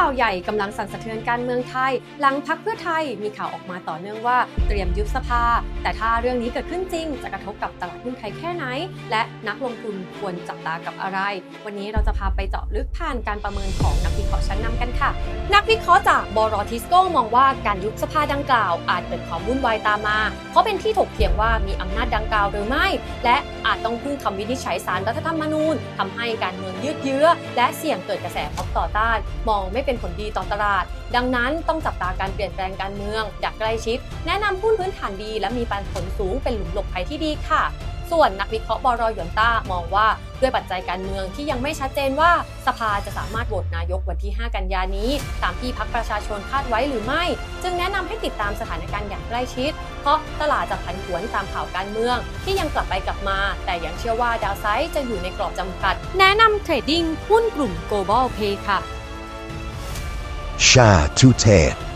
ข่าวใหญ่กำลังสั่นสะเทือนการเมืองไทย หลังพักเพื่อไทยมีข่าวออกมาต่อเนื่องว่าเตรียมยุบสภา แต่ถ้าเรื่องนี้เกิดขึ้นจริง จะกระทบกับตลาดหุ้นไทยแค่ไหน และนักลงทุนควรจับตากับอะไร วันนี้เราจะพาไปเจาะลึกผ่านการประเมินของนักวิเคราะห์ชั้นนำกันค่ะ วิเคราะห์จากบรอทิสโก้มองว่าการยุบสภาดังกล่าวอาจเกิดความวุ่นวายตามมา เพราะเป็นที่ถกเถียงว่ามีอำนาจดังกล่าวหรือไม่ และอาจต้องพึ่งคำวินิจฉัยสารรัฐธรรมนูญทำให้การเมืองยืดเยื้อ และเสี่ยงเกิดกระแสม็อบต่อต้าน มองไม่เป็นผลดีต่อตลาด ดังนั้นต้องจับตาการเปลี่ยนแปลงการเมืองอย่างใกล้ชิด แนะนำหุ้นพื้นฐานดี และมีปันผลสูงเป็นหลุมหลบภัยที่ดีค่ะ ส่วนนักวิเคราะห์บรอยนต้ามองว่าด้วยปัจจัยการเมืองที่ยังไม่ชัดเจนว่าสภาจะสามารถโหวตนายกวันที่ 5 กันยานี้ ตามที่พักประชาชนคาดไว้หรือไม่ จึงแนะนำให้ติดตามสถานการณ์อย่างใกล้ชิด เพราะตลาดจะผันผวนตามข่าวการเมือง ที่ยังกลับไปกลับมา แต่ยังเชื่อว่าดาวไซด์จะอยู่ในกรอบจำกัด แนะนำเทรดดิ้งหุ้นกลุ่ม global pay ค่ะ Sha to Ted.